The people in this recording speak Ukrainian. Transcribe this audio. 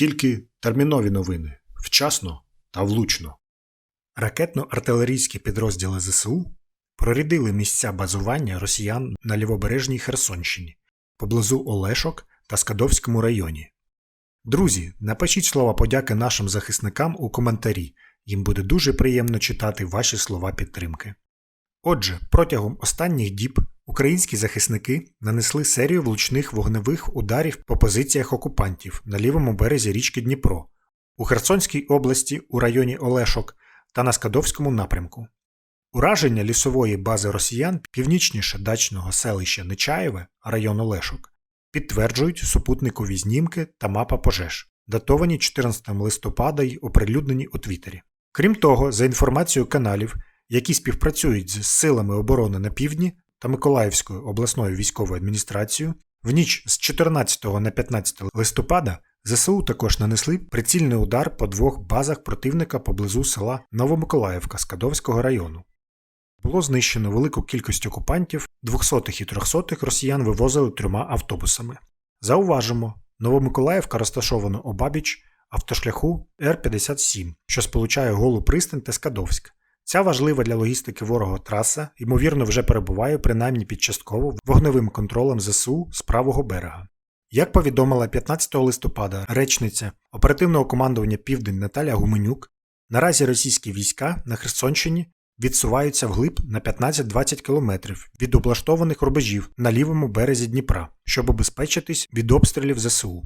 Тільки термінові новини вчасно та влучно. Ракетно-артилерійські підрозділи ЗСУ прорядили місця базування росіян на лівобережній Херсонщині, поблизу Олешок та Скадовському районі. Друзі, напишіть слова подяки нашим захисникам у коментарі. Їм буде дуже приємно читати ваші слова підтримки. Отже, протягом останніх діб українські захисники нанесли серію влучних вогневих ударів по позиціях окупантів на лівому березі річки Дніпро, у Херсонській області у районі Олешок та на Скадовському напрямку. Ураження лісової бази росіян північніше дачного селища Нечаєве, район Олешок, підтверджують супутникові знімки та мапа пожеж, датовані 14 листопада й оприлюднені у Твіттері. Крім того, за інформацією каналів, які співпрацюють з силами оборони на півдні та Миколаївською обласною військовою адміністрацією, в ніч з 14 на 15 листопада ЗСУ також нанесли прицільний удар по двох базах противника поблизу села Новомиколаївка Скадовського району. Було знищено велику кількість окупантів, 200-х і 300-х росіян вивозили трьома автобусами. Зауважимо, Новомиколаївка розташована обабіч автошляху Р-57, що сполучає Голу пристань та Скадовськ. Ця важлива для логістики ворога траса, ймовірно, вже перебуває принаймні під частково вогневим контролем ЗСУ з правого берега. Як повідомила 15 листопада речниця оперативного командування Південь Наталя Гуменюк, наразі російські війська на Херсонщині відсуваються вглиб на 15-20 кілометрів від облаштованих рубежів на лівому березі Дніпра, щоб обезпечитись від обстрілів ЗСУ.